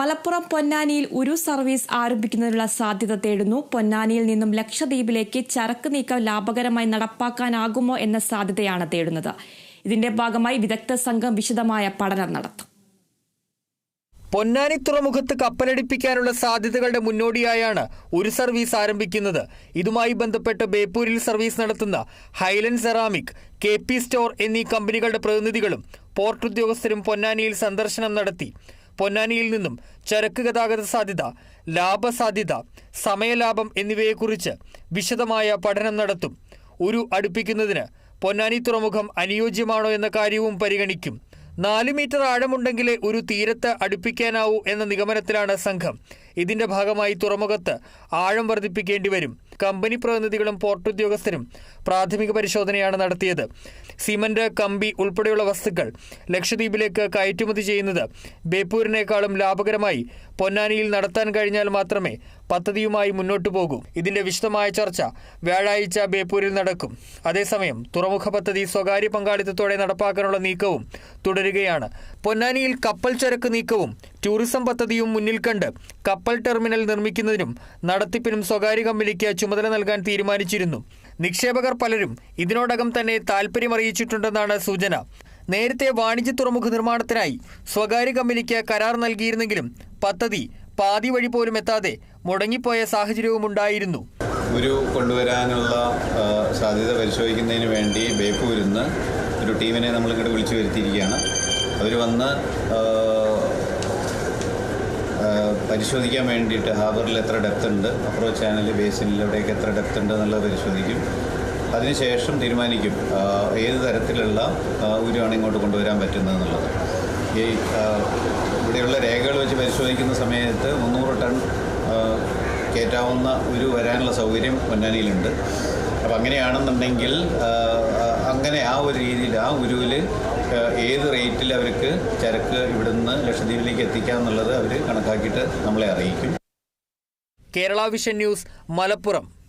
മലപ്പുറം പൊന്നാനിയിൽ ഒരു സർവീസ് ആരംഭിക്കുന്നതിനുള്ള സാധ്യത തേടുന്നു. പൊന്നാനിയിൽ നിന്നും ലക്ഷദ്വീപിലേക്ക് ചരക്ക് നീക്കം ലാഭകരമായി നടപ്പാക്കാനാകുമോ എന്ന സാധ്യതയാണ് തേടുന്നത്. ഇതിന്റെ ഭാഗമായി വിദഗ്ധ സംഘം വിശദമായ പഠനം നടത്തും. പൊന്നാനി തുറമുഖത്ത് കപ്പലടിപ്പിക്കാനുള്ള സാധ്യതകളുടെ മുന്നോടിയായാണ് ഒരു സർവീസ് ആരംഭിക്കുന്നത്. ഇതുമായി ബന്ധപ്പെട്ട് ബേപ്പൂരിൽ സർവീസ് നടത്തുന്ന ഹൈലൻഡ് സെറാമിക് കെ സ്റ്റോർ എന്നീ കമ്പനികളുടെ പ്രതിനിധികളും പോർട്ട് ഉദ്യോഗസ്ഥരും പൊന്നാനിയിൽ സന്ദർശനം നടത്തി. പൊന്നാനിയിൽ നിന്നും ചരക്ക് ഗതാഗത സാധ്യത ലാഭസാധ്യത സമയലാഭം എന്നിവയെക്കുറിച്ച് വിശദമായ പഠനം നടത്തും. ഒരു അടുപ്പിക്കുന്നതിന് പൊന്നാനി തുറമുഖം അനുയോജ്യമാണോ എന്ന കാര്യവും പരിഗണിക്കും. നാല് മീറ്റർ ആഴമുണ്ടെങ്കിലേ ഒരു തീരത്ത് അടുപ്പിക്കാനാവൂ എന്ന നിഗമനത്തിലാണ് സംഘം. ഇതിന്റെ ഭാഗമായി തുറമുഖത്ത് ആഴം വർദ്ധിപ്പിക്കേണ്ടി വരും. കമ്പനി പ്രതിനിധികളും പോർട്ട് ഉദ്യോഗസ്ഥരും പ്രാഥമിക പരിശോധനയാണ് നടത്തിയത്. സിമന്റ് കമ്പി ഉൾപ്പെടെയുള്ള വസ്തുക്കൾ ലക്ഷദ്വീപിലേക്ക് കയറ്റുമതി ചെയ്യുന്നത് ബേപ്പൂരിനേക്കാളും ലാഭകരമായി. പൊന്നാനിയിൽ നടത്താൻ കഴിഞ്ഞാൽ മാത്രമേ പദ്ധതിയുമായി മുന്നോട്ടു പോകൂ. ഇതിന്റെ വിശദമായ ചർച്ച വ്യാഴാഴ്ച ബേപ്പൂരിൽ നടക്കും. അതേസമയം തുറമുഖ പദ്ധതി സ്വകാര്യ പങ്കാളിത്തത്തോടെ നടപ്പാക്കാനുള്ള നീക്കവും തുടരുകയാണ്. പൊന്നാനിയിൽ കപ്പൽ ചരക്ക് നീക്കവും ടൂറിസം പദ്ധതിയും മുന്നിൽ കണ്ട് കപ്പൽ ടെർമിനൽ നിർമ്മിക്കുന്നതിനും നടത്തിപ്പിനും സ്വകാര്യ കമ്പനിക്ക് ചുമതല നൽകാൻ തീരുമാനിച്ചിരുന്നു. നിക്ഷേപകർ പലരും ഇതിനോടകം തന്നെ താൽപ്പര്യമറിയിച്ചിട്ടുണ്ടെന്നാണ് സൂചന. നേരത്തെ വാണിജ്യ തുറമുഖ നിർമ്മാണത്തിനായി സ്വകാര്യ കമ്പനിക്ക് കരാർ നൽകിയിരുന്നെങ്കിലും പദ്ധതി പാതി വഴി പോലും എത്താതെ മുടങ്ങിപ്പോയ സാഹചര്യവും ഉണ്ടായിരുന്നു. ഒരു കൊണ്ടുവരാനുള്ള സാധ്യത പരിശോധിക്കുന്നതിന് വേണ്ടി ബേപ്പൂരിൽ നിന്ന് ഒരു ടീമിനെ നമ്മൾ ഇങ്ങോട്ട് വിളിച്ചു വരുത്തിയിരിക്കുകയാണ്. അവർ വന്ന് പരിശോധിക്കാൻ വേണ്ടിയിട്ട് ഹാർബറിൽ എത്ര ഡെപ്ത് ഉണ്ട് അപ്രോച്ച് ചാനൽ ബേസിനിൽ എവിടെയൊക്കെ എത്ര ഡെപ്ത് ഉണ്ട് എന്നുള്ളത് പരിശോധിക്കും. അതിനുശേഷം തീരുമാനിക്കും ഏത് തരത്തിലുള്ള ഉരുവാണ് ഇങ്ങോട്ട് കൊണ്ടുവരാൻ പറ്റുന്നതെന്നുള്ളത് ഈ ഇവിടെയുള്ള രേഖകൾ വെച്ച് പരിശോധിക്കുന്ന സമയത്ത് മുന്നൂറ് ടൺ കയറ്റാവുന്ന ഒരു വരാനുള്ള സൗകര്യം പൊന്നാനിയിലുണ്ട്. അപ്പം അങ്ങനെയാണെന്നുണ്ടെങ്കിൽ അങ്ങനെ ആ ഒരു രീതിയിൽ ആ ഉരുവിൽ ഏത് റേറ്റിൽ അവർക്ക് ചരക്ക് ഇവിടുന്ന് ലക്ഷദ്വീപിലേക്ക് എത്തിക്കാം എന്നുള്ളത് അവർ കണക്കാക്കിയിട്ട് നമ്മളെ അറിയിക്കും. Kerala vision news Malappuram.